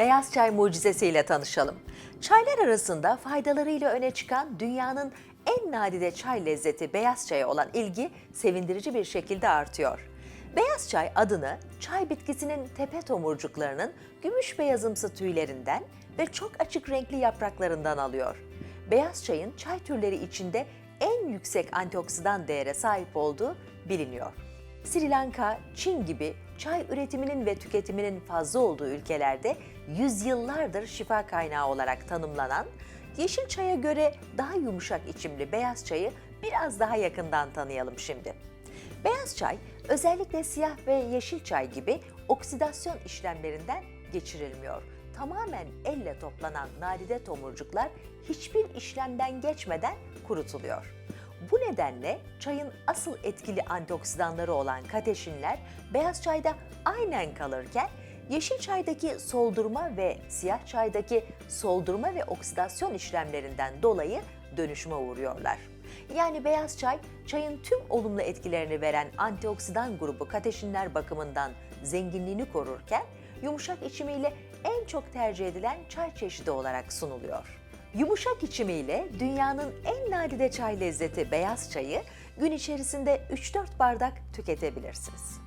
beyaz çay mucizesiyle tanışalım. Çaylar arasında faydalarıyla öne çıkan dünyanın en nadide çay lezzeti beyaz çaya olan ilgi sevindirici bir şekilde artıyor. Beyaz çay adını çay bitkisinin tepe tomurcuklarının gümüş beyazımsı tüylerinden ve çok açık renkli yapraklarından alıyor. Beyaz çayın çay türleri içinde en yüksek antioksidan değere sahip olduğu biliniyor. Sri Lanka, Çin gibi çay üretiminin ve tüketiminin fazla olduğu ülkelerde yüzyıllardır şifa kaynağı olarak tanımlanan, yeşil çaya göre daha yumuşak içimli beyaz çayı biraz daha yakından tanıyalım şimdi. Beyaz çay özellikle siyah ve yeşil çay gibi oksidasyon işlemlerinden geçirilmiyor. Tamamen elle toplanan nadide tomurcuklar hiçbir işlemden geçmeden kurutuluyor. Bu nedenle çayın asıl etkili antioksidanları olan kateşinler beyaz çayda aynen kalırken yeşil çaydaki soldurma ve siyah çaydaki soldurma ve oksidasyon işlemlerinden dolayı dönüşüme uğruyorlar. Yani beyaz çay, çayın tüm olumlu etkilerini veren antioksidan grubu kateşinler bakımından zenginliğini korurken, yumuşak içimiyle en çok tercih edilen çay çeşidi olarak sunuluyor. Yumuşak içimiyle dünyanın en nadide çay lezzeti beyaz çayı gün içerisinde 3-4 bardak tüketebilirsiniz.